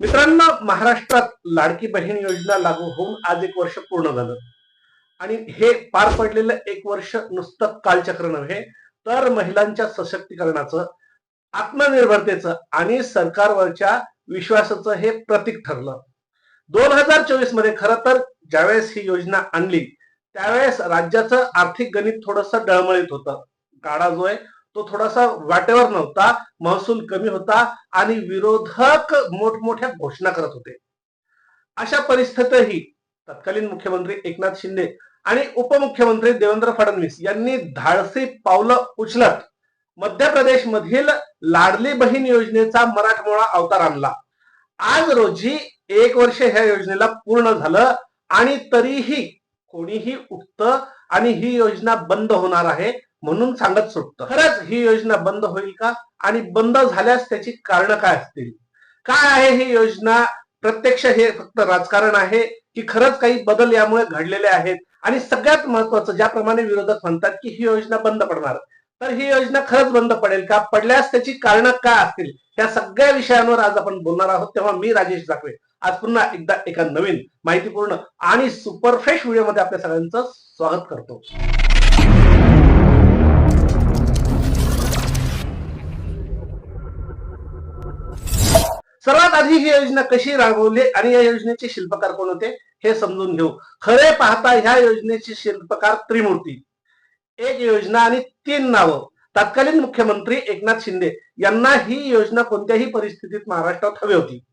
मित्रांनो महाराष्ट्रात लाडकी बहीण योजना लागू होऊन आज एक वर्ष पूर्ण झालं. आणि हे पार पडलेलं एक वर्ष नुसतं कालचक्र नव्हे तर महिलांच्या सशक्तीकरणाचं आत्मनिर्भरतेचं आणि सरकारवरच्या विश्वासाचं हे प्रतीक ठरलं. दोन हजार चोवीसमध्ये खरं तर ज्यावेळेस ही योजना आणली त्यावेळेस राज्याचं आर्थिक गणित थोडस डळमळीत होतं. गाडा जो आहे तो थोडासा वाटेवर नव्हता महसूल कमी होता आणि विरोधक मोठमोठ्या घोषणा करत होते. अशा परिस्थितीतही तत्कालीन मुख्यमंत्री एकनाथ शिंदे आणि उपमुख्यमंत्री देवेंद्र फडणवीस यांनी धाडसी पावलं उचलत मध्य प्रदेश मधील लाडली बहीण योजनेचा मराठमोळा अवतार आणला. आज रोजी एक वर्ष ह्या योजनेला पूर्ण झालं आणि तरीही कोणीही उठतं आणि ही योजना बंद होणार आहे म्हणून सांगत सुटतं. खरंच ही योजना बंद होईल का? आणि बंद झाल्यास त्याची कारण काय असतील? काय आहे ही योजना? प्रत्यक्ष हे फक्त राजकारण आहे की खरंच काही बदल यामुळे घडलेले आहेत? आणि सगळ्यात महत्वाचं ज्याप्रमाणे विरोधक म्हणतात की ही योजना बंद पडणार. तर ही योजना खरंच बंद पडेल का? पडल्यास त्याची कारण काय असतील? या सगळ्या विषयांवर आज आपण बोलणार आहोत तेव्हा मी राजेश जाकवे आज पुन्हा एकदा एका नवीन माहितीपूर्ण आणि सुपरफ्रेश व्हिडिओमध्ये आपल्या सगळ्यांचं स्वागत करतो. सर्वात आधी ही योजना कशी राबवली आणि या योजनेचे शिल्पकार कोण होते? हे समजून घेऊ. खरे पाहता ह्या योजनेचे शिल्पकार त्रिमूर्ती. एक योजना आणि तीन नावं. तत्कालीन मुख्यमंत्री एकनाथ शिंदे यांना ही योजना कोणत्याही परिस्थितीत महाराष्ट्रात हवी होती.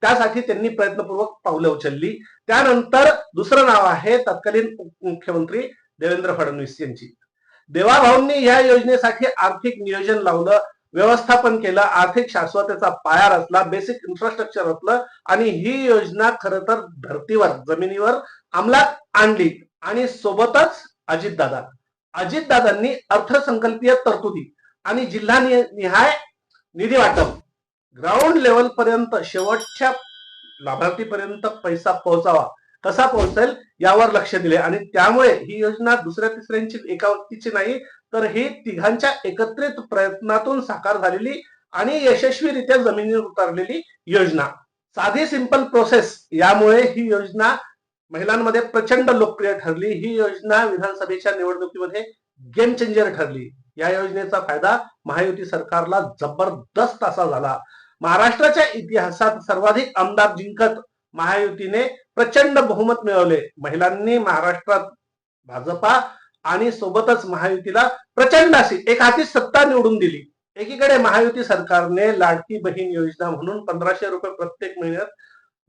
त्यासाठी त्यांनी प्रयत्नपूर्वक पावलं उचलली. त्यानंतर दुसरं नाव आहे तत्कालीन मुख्यमंत्री देवेंद्र फडणवीस यांची. देवाभाऊंनी या योजनेसाठी आर्थिक नियोजन लावलं. व्यवस्थापन केलं आर्थिक शाश्वतेचा पाया रचला बेसिक इन्फ्रास्ट्रक्चर रचलं आणि ही योजना खर तर धर्तीवर जमिनीवर अंमलात आणली आणि सोबतच अजितदादा. अजितदादांनी अर्थसंकल्पीय तरतुदी आणि जिल्हा निहाय निधी वाटप. ग्राउंड लेवल पर्यंत शेवटच्या लाभार्थीपर्यंत पैसा पोहोचावा कसा पोहोचेल यावर लक्ष दिले आणि त्यामुळे ही योजना दुसऱ्या तिसऱ्यांची एका व्यक्तीची नाही तर ही तिघांच्या एकत्रित प्रयत्नातून साकार झालेली आणि यशस्वीरित्या जमिनीवर उतरलेली योजना. साधी सिंपल प्रोसेस यामुळे ही योजना महिलांमध्ये प्रचंड लोकप्रिय ठरली. ही योजना विधानसभेच्या निवडणुकीमध्ये गेम चेंजर ठरली. या योजनेचा फायदा महायुती सरकारला जबरदस्त असा झाला. महाराष्ट्राच्या इतिहासात सर्वाधिक आमदार जिंकत महायुतीने प्रचंड बहुमत मिळवले. महिलांनी महाराष्ट्रात भाजपा आणि सोबतच महायुतीला प्रचंड अशी एक हाती सत्ता निवडून दिली. एकीकडे महायुती सरकारने लाडकी बहीण योजना म्हणून पंधराशे रुपये प्रत्येक महिन्यात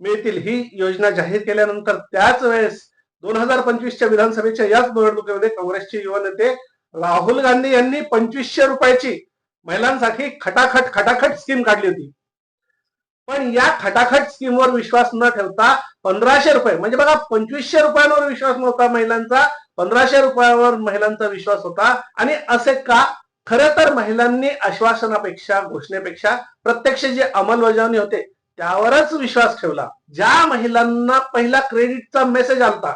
मिळतील ही योजना जाहीर केल्यानंतर त्याच वेळेस दोन हजार पंचवीसच्या विधानसभेच्या याच निवडणुकीमध्ये काँग्रेसचे युवा नेते राहुल गांधी यांनी पंचवीसशे रुपयाची महिलांसाठी खटाखट खटाखट स्कीम काढली होती. पण या खटाखट स्कीमवर विश्वास न ठेवता पंधराशे रुपये म्हणजे बघा पंचवीसशे रुपयांवर विश्वास नव्हता महिलांचा पंधराशे रुपयावर महिलांचा विश्वास होता. आणि असे का? खरं तर महिलांनी आश्वासनापेक्षा घोषणेपेक्षा प्रत्यक्ष जे अंमलबजावणी होते त्यावरच विश्वास ठेवला. ज्या महिलांना पहिला क्रेडिटचा मेसेज आलता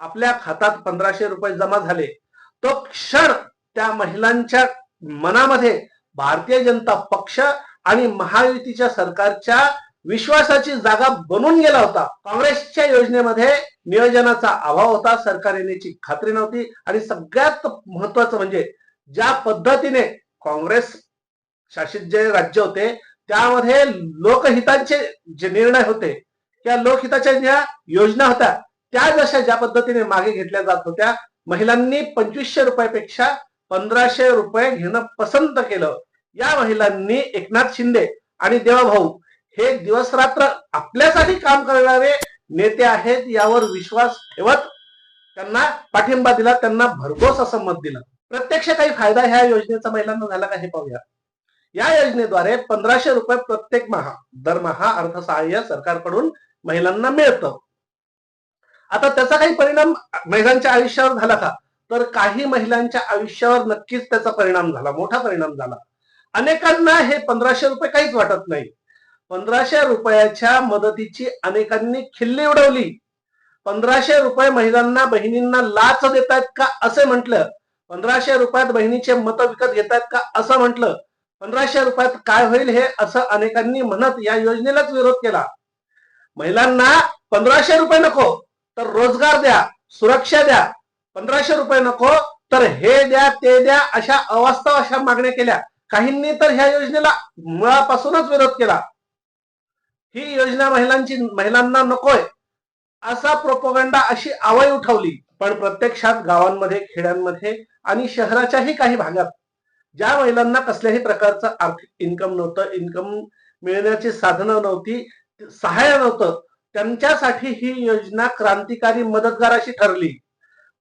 आपल्या खात्यात पंधराशे रुपये जमा झाले तो क्षण त्या महिलांच्या मनामध्ये भारतीय जनता पक्ष आणि महायुतीच्या सरकारच्या विश्वासाची जागा बनून गेला होता. काँग्रेसच्या योजनेमध्ये नियोजनाचा अभाव होता. सरकार येण्याची खात्री नव्हती. आणि सगळ्यात महत्वाचं म्हणजे ज्या पद्धतीने काँग्रेस शासित जे राज्य होते त्यामध्ये लोकहिताचे जे निर्णय होते त्या लोकहिताच्या ज्या योजना होत्या त्या जशा ज्या पद्धतीने मागे घेतल्या जात होत्या महिलांनी पंचवीसशे रुपयापेक्षा पंधराशे रुपये घेणं पसंत केलं. या महिलांनी एकनाथ शिंदे आणि देवाभाऊ हे दिवस रात्र आपल्यासाठी काम करणारे नेते आहेत यावर विश्वास ठेवत त्यांना पाठिंबा दिला त्यांना भरघोस असं मत दिलं. प्रत्यक्ष काही फायदा ह्या योजनेचा महिलांना झाला का हे पाहूया. या योजनेद्वारे पंधराशे रुपये प्रत्येक महा दरमहा अर्थसहाय्य सरकारकडून महिलांना मिळतं. आता त्याचा काही परिणाम महिलांच्या आयुष्यावर झाला का? तर काही महिलांच्या आयुष्यावर नक्कीच त्याचा परिणाम झाला मोठा परिणाम झाला. अनेकांना हे पंधराशे रुपये काहीच वाटत नाही. पंधराशे रुपयाच्या मदतीची अनेकांनी खिल्ली उडवली. पंधराशे रुपये महिलांना बहिणींना लाच देतायत का असे म्हटलं? पंधराशे रुपयात बहिणीचे मत विकत घेतात का असं म्हटलं? पंधराशे रुपयात काय होईल हे असं अनेकांनी म्हणत या योजनेलाच विरोध केला. महिलांना पंधराशे रुपये नको तर रोजगार द्या सुरक्षा द्या. पंधराशे रुपये नको तर हे द्या ते द्या अशा अवास्तव अशा मागण्या केल्या. काहींनी तर ह्या योजनेला मुळापासूनच विरोध केला. ही योजना महिलांची महिलांना नकोय असा प्रोपोगंडा अशी आवय उठवली. पण प्रत्यक्षात गावांमध्ये खेड्यांमध्ये आणि शहराच्याही काही भागात ज्या महिलांना कसल्याही प्रकारचं आर्थिक इन्कम नव्हतं इन्कम मिळण्याची साधनं नव्हती सहाय्य नव्हतं त्यांच्यासाठी ही योजना क्रांतिकारी मदतगार अशी ठरली.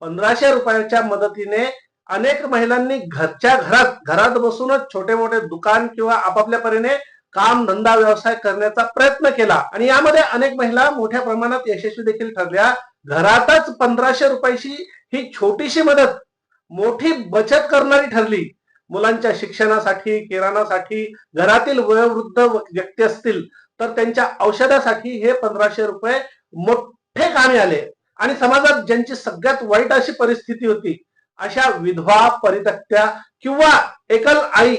पंधराशे रुपयाच्या मदतीने अनेक महिलांनी घरच्या घरात घरात बसूनच छोटे मोठे दुकान किंवा आपापल्या परीने काम धंदा व्यवसाय करण्याचा प्रयत्न केला. आणि यामध्ये अनेक महिला मोठ्या प्रमाणात यशस्वी देखील ठरल्या. घरातच पंधराशे रुपयाची ही छोटीशी मदत मोठी बचत करणारी ठरली. मुलांच्या शिक्षणासाठी किराणासाठी घरातील वयोवृद्ध व्यक्ती असतील तर त्यांच्या औषधासाठी हे पंधराशे रुपये मोठे कामी आले. आणि समाजात ज्यांची सगळ्यात वाईट अशी परिस्थिती होती अशा विधवा परितक्त्या किंवा एकल आई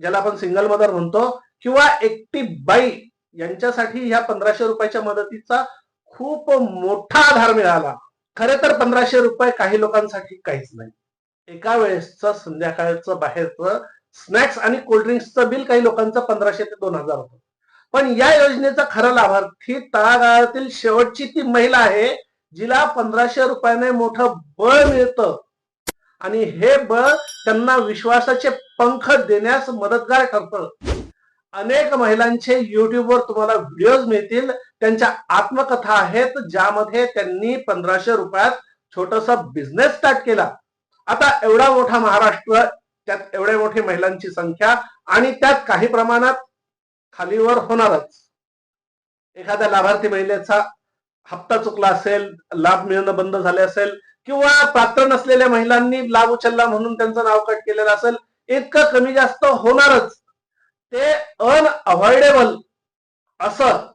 ज्याला आपण सिंगल मदर म्हणतो किंवा एकटी बाई यांच्यासाठी ह्या पंधराशे रुपयाच्या मदतीचा खूप मोठा आधार मिळाला. खरे तर पंधराशे रुपये काही लोकांसाठी काहीच नाही. एका वेळेसचं संध्याकाळचं बाहेरचं स्नॅक्स आणि कोल्ड्रिंक्सचं बिल काही लोकांचं पंधराशे ते दोन हजार होतं. पण या योजनेचा खरा लाभार्थी तळागाळातील शेवटची ती महिला आहे जिला पंधराशे रुपयाने मोठं बळ मिळतं. आणि हे बळ त्यांना विश्वासाचे पंख देण्यास मदतगार ठरतं. अनेक महिलांचे युट्यूबवर तुम्हाला व्हिडिओज मिळतील. त्यांच्या आत्मकथा आहेत ज्यामध्ये त्यांनी पंधराशे रुपयात छोटसा बिझनेस स्टार्ट केला. आता एवढा मोठा महाराष्ट्र त्यात एवढ्या मोठी महिलांची संख्या आणि त्यात काही प्रमाणात खालीवर होणारच. एखाद्या लाभार्थी महिलेचा हप्ता चुकला असेल लाभ मिळणं बंद झाले असेल किंवा पात्र नसलेल्या महिलांनी लाभ उचलला म्हणून त्यांचं नाव कट केलेलं असेल इतकं कमी जास्त होणारच. ते अनअवॉइडेबल असं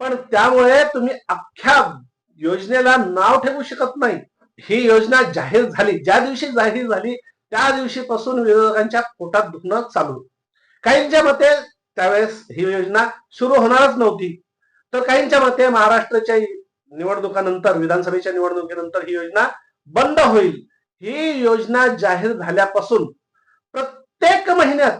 पण त्यामुळे तुम्ही अख्ख्या योजनेला नाव ठेवू शकत नाही. ही योजना जाहीर झाली. ज्या दिवशी जाहीर झाली त्या दिवशीपासून विरोधकांच्या पोटात दुखणं चालू. काहींच्या मते त्यावेळेस ही योजना सुरू होणारच नव्हती. तर काहींच्या मते महाराष्ट्राच्या निवडणुकानंतर विधानसभेच्या निवडणुकीनंतर ही योजना बंद होईल. ही योजना जाहीर झाल्यापासून प्रत्येक महिन्यात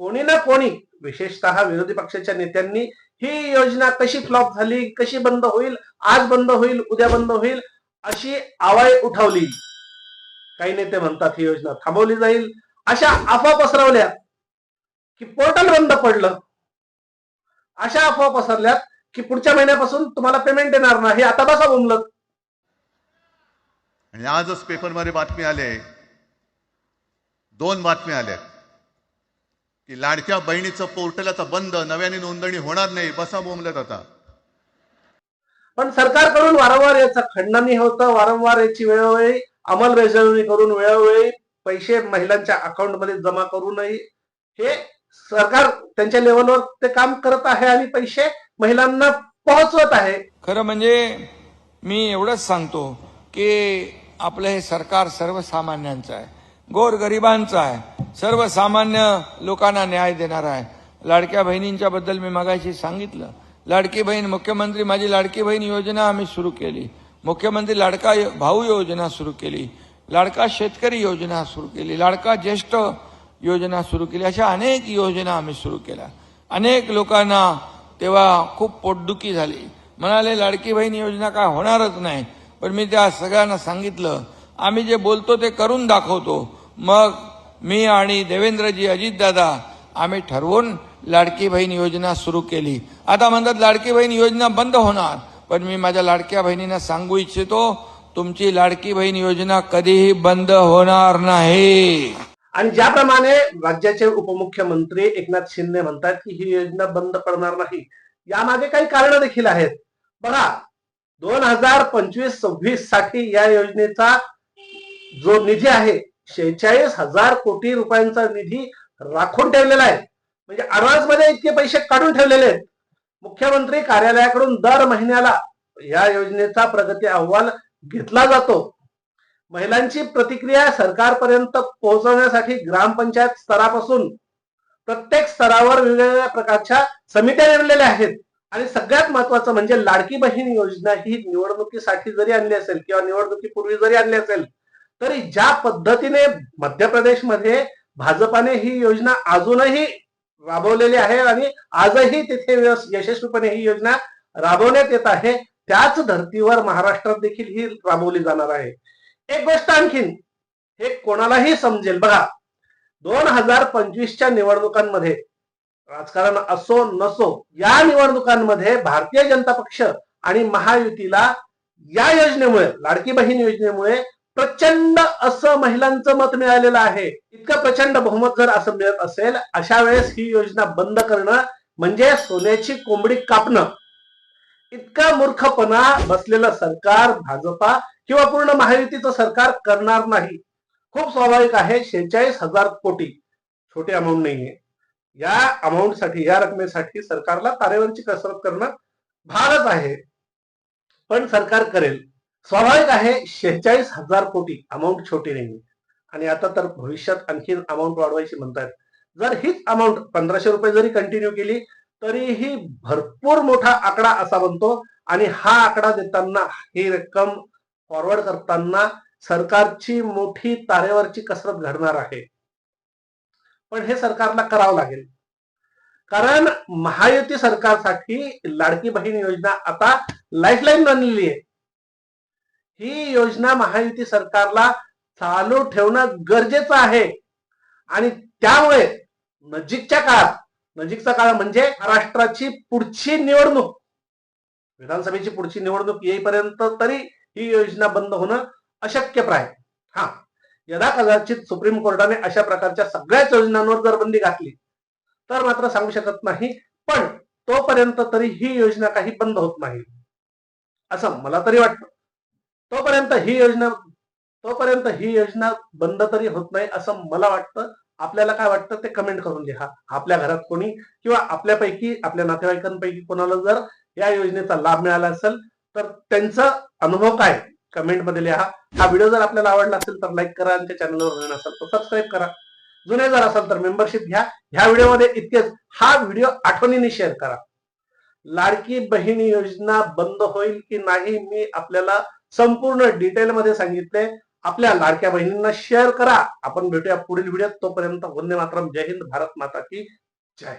कोणी ना कोणी विशेषतः विरोधी पक्षाच्या नेत्यांनी ही योजना कशी फ्लॉप झाली कशी बंद होईल आज बंद होईल उद्या बंद होईल अशी आवाय उठवली. काही नेते म्हणतात ही योजना थांबवली जाईल. अशा अफवा पसरवल्या की पोर्टल बंद पडलं. अशा अफवा पसरल्यात की पुढच्या महिन्यापासून तुम्हाला पेमेंट देणार नाही. आता बसा बोमलत आणि आजच पेपरमध्ये बातमी आले दोन बातम्या आल्या की लाडक्या बहिणीचं पोर्टल आता बंद नव्याने नोंदणी होणार नाही बसा बोंबलत आता. पण सरकारकडून वारंवार याचं खंडनही होतं वारंवार याची वेळोवेळी अंमलबजावणी करून वेळोवेळी पैसे महिलांच्या अकाउंटमध्ये जमा करूनही हे सरकार त्यांच्या लेवलवर ते काम करत आहे आणि पैसे महिलांना पोहोचवत आहे. खरं म्हणजे मी एवढंच सांगतो की आपलं हे सरकार सर्वसामान्यांचं आहे. गोरगरिबांचा आहे. सर्वसामान्य लोकांना न्याय देणार आहे. लाडक्या बहिणींच्या बद्दल मी मगाशी सांगितलं. लाडकी बहीण मुख्यमंत्री माझी लाडकी बहीण योजना आम्ही सुरू केली. मुख्यमंत्री लाडका भाऊ योजना सुरू केली. लाडका शेतकरी योजना सुरू केली. लाडका ज्येष्ठ योजना सुरू केली. अशा अनेक योजना आम्ही सुरू केल्या. अनेक लोकांना तेव्हा खूप पोटदुखी झाली. म्हणाले लाडकी बहीण योजना काय होणारच नाही. पण मी त्या सगळ्यांना सांगितलं आम्ही जे बोलतो ते करून दाखवतो. मग मी आणि देवेंद्रजी अजितदादा आम्ही ठरवून लाडकी बहीण योजना सुरू केली. आता म्हणतात लाडकी बहीण योजना बंद होणार. पण मी माझ्या लाडक्या बहिणींना सांगू इच्छितो तुमची लाडकी बहीण योजना कधीही बंद होणार नाही. आणि ज्याप्रमाणे राज्याचे उपमुख्यमंत्री एकनाथ शिंदे म्हणतात की ही योजना बंद पडणार नाही यामागे काही कारण देखील आहेत. बघा दोन हजार पंचवीस सव्वीससाठी या योजनेचा जो निधी आहे शेहेचाळीस हजार कोटी रुपयांचा निधी राखून ठेवलेला आहे. म्हणजे ऍडव्हान्समध्ये इतके पैसे काढून ठेवलेले आहेत. मुख्यमंत्री कार्यालयाकडून दर महिन्याला या योजनेचा प्रगती अहवाल घेतला जातो. महिलांची प्रतिक्रिया सरकारपर्यंत पोहोचवण्यासाठी ग्रामपंचायत स्तरापासून प्रत्येक स्तरावर वेगवेगळ्या प्रकारच्या समित्या नेमलेल्या आहेत. आणि सगळ्यात महत्वाचं म्हणजे लाडकी बहीण योजना ही निवडणुकीसाठी जरी आणली असेल किंवा निवडणुकीपूर्वी जरी आणली असेल तरी ज्या पद्धतीने मध्य प्रदेशमध्ये भाजपाने ही योजना अजूनही राबवलेली आहे आणि आजही तिथे यशस्वीपणे ही योजना राबवण्यात येत आहे त्याच धर्तीवर महाराष्ट्रात देखील ही राबवली जाणार आहे. एक गोष्ट आणखीन हे कोणालाही समजेल. बघा दोन हजार पंचवीसच्या निवडणुकांमध्ये राजकारण असो नसो या निवडणुकांमध्ये भारतीय जनता पक्ष आणि महायुतीला या योजनेमुळे लाडकी बहीण योजनेमुळे प्रचंड असं महिलांचं मत मिळालेलं आहे. इतकं प्रचंड बहुमत जर असं मिळत असेल अशा वेळेस ही योजना बंद करणं म्हणजे सोन्याची कोंबडी कापणं. इतका मूर्खपणा बसलेलं सरकार भाजपा किंवा पूर्ण महायुतीचं सरकार करणार नाही. खूप स्वाभाविक आहे शेहेचाळीस हजार कोटी. छोटी अमाऊंट नाहीये. या अमाऊंटसाठी या रकमेसाठी सरकारला तारेवरची कसरत करणं भागच आहे. पण सरकार करेल. स्वाभाविक आहे शेहेचाळीस हजार कोटी अमाऊंट छोटी नाही. आणि आता तर भविष्यात आणखीन अमाऊंट वाढवायची म्हणतात जर हीच अमाऊंट पंधराशे रुपये जरी कंटिन्यू केली तरीही भरपूर मोठा आकडा असा बनतो. आणि हा आकडा देताना ही रक्कम फॉरवर्ड करताना सरकारची मोठी तारेवरची कसरत घडणार आहे. पण हे सरकारला करावं लागेल. कारण महायुती सरकारसाठी लाडकी बहीण योजना आता लाईफलाईन बनलेली आहे. ही योजना महायुती सरकारला चालू ठेवणं गरजेचं आहे. आणि त्यामुळे नजीकच्या काळात नजीकचा काळ म्हणजे महाराष्ट्राची पुढची निवडणूक विधानसभेची पुढची निवडणूक येईपर्यंत तरी ही योजना बंद होणं अशक्यप्राय हा. यदा कदाचित सुप्रीम कोर्टाने अशा प्रकारच्या सगळ्याच योजनांवर जर बंदी घातली तर मात्र सांगू शकत नाही पण तोपर्यंत तरी ही योजना काही बंद होत नाही. असं मला तरी वाटतं. तोपर्यंत ही योजना तोपर्यंत ही योजना बंद तरी होत नाही असं मला वाटतं. आपल्याला काय वाटतं ते कमेंट करून लिहा. आपल्या घरात कोणी किंवा आपल्यापैकी आपल्या नातेवाईकांपैकी कोणाला जर या योजनेचा लाभ मिळाला असेल तर त्यांचा अनुभव काय? कमेंटमध्ये लिहा. हा व्हिडिओ जर आपल्याला आवडला असेल तर लाईक करा आणि चॅनलवर नवीन असाल तर सबस्क्राईब करा. जुने जर असाल तर मेंबरशिप घ्या. ह्या व्हिडिओमध्ये इतकेच. हा व्हिडिओ आठवणीने शेअर करा. लाडकी बहीण योजना बंद होईल की नाही मी आपल्याला संपूर्ण डिटेलमध्ये सांगितले. आपल्या लाडक्या बहिणींना शेअर करा. आपण भेटूया पुढील व्हिडिओत तोपर्यंत वंदे मातरम. जय हिंद भारत माता की जय.